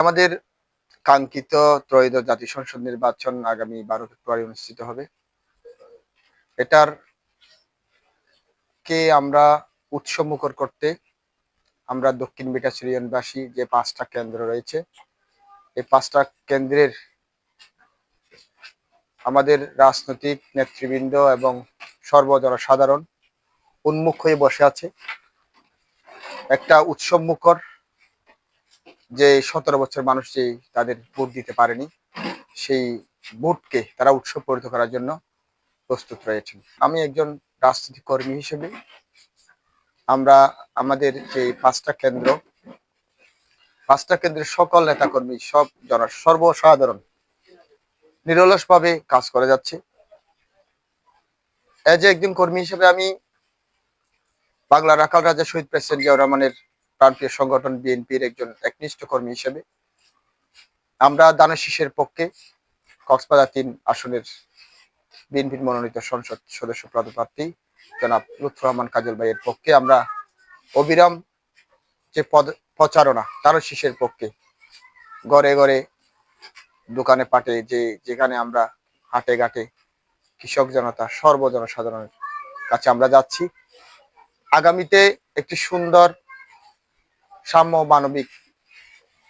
আমাদের কাঙ্ক্ষিত ত্রয়োদশ জাতীয় সংসদ নির্বাচন আগামী বারো ফেব্রুয়ারি অনুষ্ঠিত হবে। এটার কে আমরা উৎসমুখর করতে, আমরা দক্ষিণ বিকাশরিয়ানবাসী যে পাঁচটা কেন্দ্র রয়েছে, এই পাঁচটা কেন্দ্রের আমাদের রাজনৈতিক নেতৃবৃন্দ এবং সর্বজনসাধারণ উন্মুখ হয়ে বসে আছে। একটা উৎসবমুখর যে সতেরো বছর মানুষ যে তাদের ভোট দিতে পারেনি, সেই ভোটকে তারা উৎসব পরিত করার জন্য প্রস্তুত রয়েছেন। আমি একজন রাজনৈতিক কর্মী হিসেবে আমরা, আমাদের যে পাঁচটা কেন্দ্র, পাঁচটা কেন্দ্রের সকল নেতাকর্মী, সব জন, সর্বসাধারণ নিরলসভাবে কাজ করে যাচ্ছে। এজ একজন কর্মী হিসেবে আমি বাংলা রাখাল রাজা শহীদ প্রেসিডেন্ট জিয়াউর রহমানের প্রান্তীয় সংগঠন বিএনপির একজন একনিষ্ঠ কর্মী হিসেবে। আমরা দানের শীষের পক্ষে কক্সবাজার তিন আসনের বিএনপির মনোনীত সংসদ সদস্য পদপ্রার্থী জনাব লুৎফুর রহমান কাজল ভাইয়ের পক্ষে আমরা অবিরাম যে পদ, প্রচারণা দানের শীষের পক্ষে ঘরে ঘরে দোকানে পাটে যে, যেখানে আমরা হাটে ঘাটে কৃষক জনতা, সর্বজনসাধারণের কাছে আমরা যাচ্ছি। আগামীতে একটি সুন্দর সাম্য মানবিক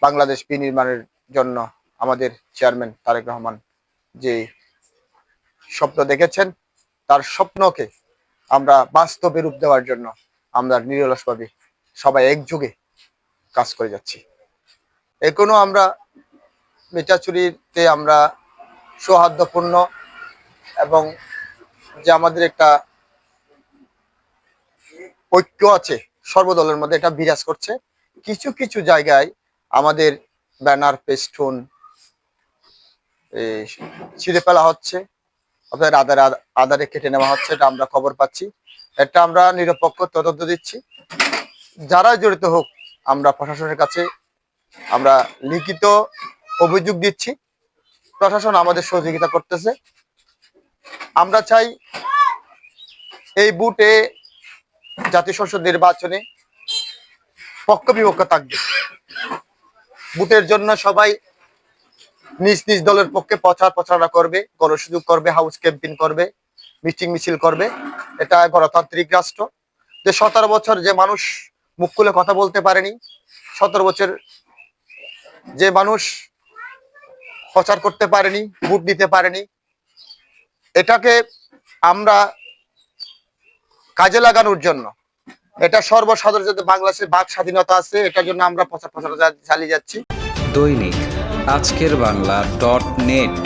বাংলাদেশ বিনির্মাণের জন্য আমাদের চেয়ারম্যান তারেক রহমান যে স্বপ্ন দেখেছেন, তার স্বপ্নকে আমরা বাস্তবে রূপ দেওয়ার জন্য আমরা নিরলসভাবে সবাই একযোগে কাজ করে যাচ্ছি। এখনও আমরা মেটাচুরিতে আমরা সৌহার্দ্যপূর্ণ এবং যে আমাদের একটা ঐক্য আছে, সর্বদলের মধ্যে এটা বিরাজ করছে। কিছু কিছু জায়গায় আমাদের ব্যানার পেস্টুন ছিঁড়ে ফেলা হচ্ছে। অর্থাৎ আধার, আধারে কেটে নেওয়া হচ্ছে, এটা আমরা খবর পাচ্ছি। এটা আমরা নিরপেক্ষ তদন্ত দিচ্ছি। যারা জড়িত হোক, আমরা প্রশাসনের কাছে আমরা লিখিত অভিযোগ দিচ্ছি। প্রশাসন আমাদের সহযোগিতা করতেছে। আমরা চাই এই বুটে জাতীয় সংসদ নির্বাচনে পক্ষ বিপক্ষ থাকবে। বুটের জন্য সবাই নিজ নিজ দলের পক্ষে প্রচার প্রচারণা করবে, গণসুযোগ করবে হাউস ক্যাম্পেইন করবে মিটিং মিছিল করবে। এটা গণতান্ত্রিক রাষ্ট্র। যে সতেরো বছর যে মানুষ মুখ খুলে কথা বলতে পারেনি, সতেরো বছর যে মানুষ প্রচার করতে পারেনি, ভোট দিতে পারেনি, এটাকে আমরা কাজে লাগানোর জন্য এটা সর্বসাধারণ যাতে বাংলাদেশের বাক স্বাধীনতা আছে, এটার জন্য আমরা প্রচার প্রচার চালিয়ে যাচ্ছি। দৈনিক আজকের বাংলা ডট নেট।